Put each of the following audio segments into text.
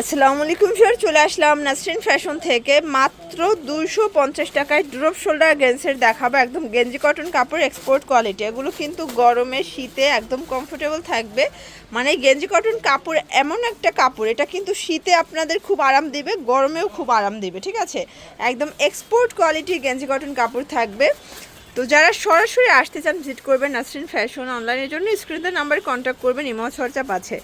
আসসালামু আলাইকুম স্যার চলে আসলাম নাসরিন ফ্যাশন থেকে। মাত্র দুইশো পঞ্চাশ টাকায় ড্রপ শোল্ডার গেন্সের দেখাবো। একদম গেঞ্জি কটন কাপড় এক্সপোর্ট কোয়ালিটি এগুলো কিন্তু গরমে, শীতে একদম কমফোর্টেবল থাকবে। মানে গেঞ্জি কটন কাপড় এমন একটা কাপড়, এটা কিন্তু শীতে আপনাদের খুব আরাম দিবে, গরমেও খুব আরাম দিবে, ঠিক আছে? একদম এক্সপোর্ট কোয়ালিটির গেঞ্জি কটন কাপড় থাকবে। তো যারা সরাসরি আসতে চান ভিজিট করবেন নাসরিন ফ্যাশন অনলাইনের জন্য। স্ক্রিনে নাম্বার কন্ট্যাক্ট করবেন ইমো চর্চা পাচ্ছে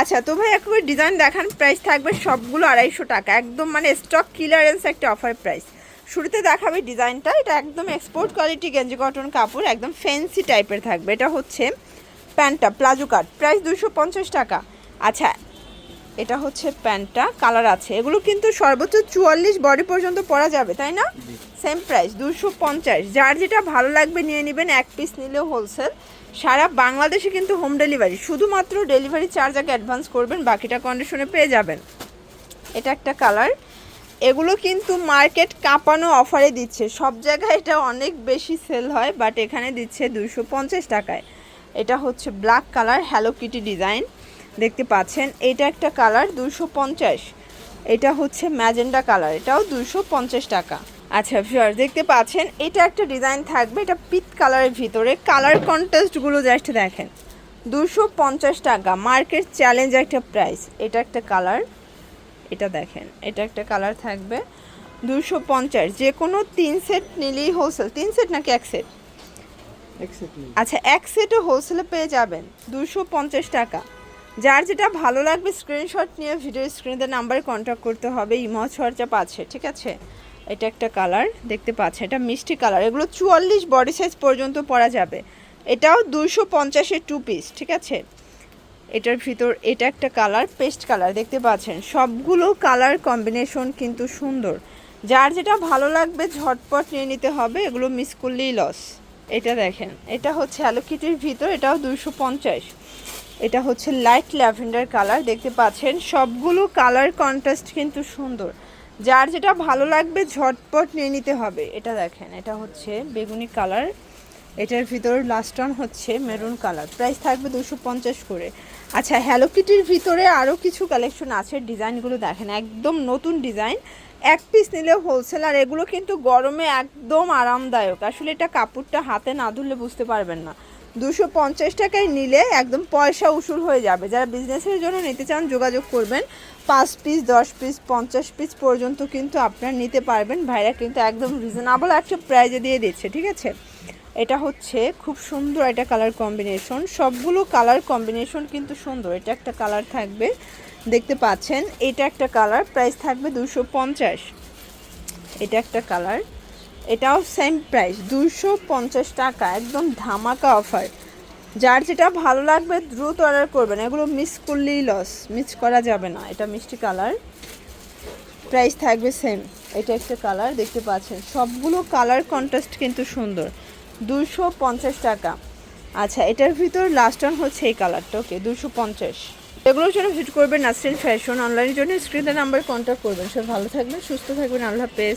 আচ্ছা তো ভাই একবার ডিজাইন দেখান প্রাইস থাকবে সবগুলো আড়াইশো টাকা। একদম মানে স্টক ক্লিয়ারেন্স একটা অফার প্রাইস শুরুতে দেখাবে ডিজাইনটা এটা একদম এক্সপোর্ট কোয়ালিটি গেঞ্জি কটন কাপড়, একদম ফ্যান্সি টাইপের থাকবে। এটা হচ্ছে প্যান্টটা প্লাজো কাট প্রাইস দুশো পঞ্চাশ টাকা। আচ্ছা এটা হচ্ছে প্যান্টটা কালার আছে। এগুলো কিন্তু সর্বোচ্চ চুয়াল্লিশ বডি পর্যন্ত পরা যাবে তাই না? সেম প্রাইস দুশো পঞ্চাশ। যার যেটা ভালো লাগবে নিয়ে নেবেন এক পিস নিলেও হোলসেল সারা বাংলাদেশে কিন্তু হোম ডেলিভারি শুধুমাত্র ডেলিভারি চার্জ আগে অ্যাডভান্স করবেন বাকিটা কন্ডিশনে পেয়ে যাবেন। এটা একটা কালার। এগুলো কিন্তু মার্কেট কাঁপানো অফারে দিচ্ছে। সব জায়গায় এটা অনেক বেশি সেল হয় বাট এখানে দিচ্ছে দুশো পঞ্চাশ টাকায়। এটা হচ্ছে black colour hello kitty design দেখতে পাচ্ছেন এটা একটা কালার দুশো পঞ্চাশ। এটা হচ্ছে ম্যাজেন্ডা কালার এটাও দুশো পঞ্চাশ টাকা। আচ্ছা ভিউয়ার দেখতে পাচ্ছেন এটা একটা ডিজাইন থাকবে এটা পিত কালারের ভিতরে। কালার কন্টেস্টগুলো জাস্ট দেখেন দুশো পঞ্চাশ টাকা মার্কেট চ্যালেঞ্জ একটা প্রাইস। এটা একটা কালার এটা দেখেন এটা একটা কালার থাকবে দুশো পঞ্চাশ। যে কোনো তিন সেট নিলেই হোলসেল তিন সেট নাকি এক সেট? আচ্ছা এক সেটও হোলসেলে পেয়ে যাবেন দুশো পঞ্চাশ টাকা। যার যেটা ভালো লাগবে স্ক্রিনশট নিয়ে ভিডিও স্ক্রিনে নাম্বারে কন্ট্যাক্ট করতে হবে ইমো চর্চা পাচ্ছে, ঠিক আছে? এটা একটা কালার দেখতে পাচ্ছে, এটা মিষ্টি কালার এগুলো চুয়াল্লিশ বডি সাইজ পর্যন্ত পরা যাবে। এটাও দুশো পঞ্চাশের টু পিস ঠিক আছে? এটার ভিতর, এটা একটা কালার পেস্ট কালার দেখতে পাচ্ছেন? সবগুলো কালার কম্বিনেশন কিন্তু সুন্দর। যার যেটা ভালো লাগবে ঝটপট নিয়ে নিতে হবে, এগুলো মিস করলেই লস এটা দেখেন, এটা হচ্ছে অ্যালোকিটির ভিতর, এটাও দুশো পঞ্চাশ। এটা হচ্ছে লাইট ল্যাভেন্ডার কালার, দেখতে পাচ্ছেন। সবগুলো কালার কন্ট্রাস্ট কিন্তু সুন্দর। যার যেটা ভালো লাগবে ঝটপট নিয়ে নিতে হবে। এটা দেখেন, এটা হচ্ছে বেগুনি কালার। এটার ভিতর লাস্ট অন হচ্ছে মেরুন কালার। প্রাইস থাকবে দুশো পঞ্চাশ করে। আচ্ছা হ্যালো কিটির ভিতরে আরও কিছু কালেকশন আছে। ডিজাইনগুলো দেখেন, একদম নতুন ডিজাইন। এক পিস নিলে হোলসেল আর এগুলো কিন্তু গরমে একদম আরামদায়ক। আসলে এটা কাপড়টা হাতে না ধরলে বুঝতে পারবেন না। দুশো পঞ্চাশ টাকায় নিলে একদম পয়সা উসুল হয়ে যাবে। যারা বিজনেসের জন্য নিতে চান, যোগাযোগ করবেন। পাঁচ পিস দশ পিস পঞ্চাশ পিস পর্যন্ত কিন্তু আপনারা নিতে পারবেন। ভাইরা কিন্তু একদম রিজনেবল একটা প্রাইজে দিয়ে দিচ্ছে, ঠিক আছে? এটা হচ্ছে খুব সুন্দর একটা কালার কম্বিনেশন সবগুলো কালার কম্বিনেশন কিন্তু সুন্দর। এটা একটা কালার থাকবে, দেখতে পাচ্ছেন? এটা একটা কালার প্রাইস থাকবে দুশো পঞ্চাশ। এটা একটা কালার এটাও সেম প্রাইস দুশো পঞ্চাশ টাকা, একদম ধামাকা অফার যার যেটা ভালো লাগবে দ্রুত অর্ডার করবেন। এগুলো মিস করলেই লস মিস করা যাবে না, এটা মিষ্টি কালার প্রাইস থাকবে সেম এটা একটা কালার দেখতে পাচ্ছেন। সবগুলো কালার কন্ট্রাস্ট কিন্তু সুন্দর দুশো পঞ্চাশ টাকা। আচ্ছা এটার ভিতর লাস্ট অন হচ্ছে এই কালারটা ওকে দুশো পঞ্চাশ। এগুলোর জন্য ভিজিট করবেন নাসরিন ফ্যাশন অনলাইনের জন্য স্ক্রিনের নাম্বার কন্ট্যাক্ট করবেন। সব ভালো থাকবেন, সুস্থ থাকবেন, আল্লাহ হাফেজ।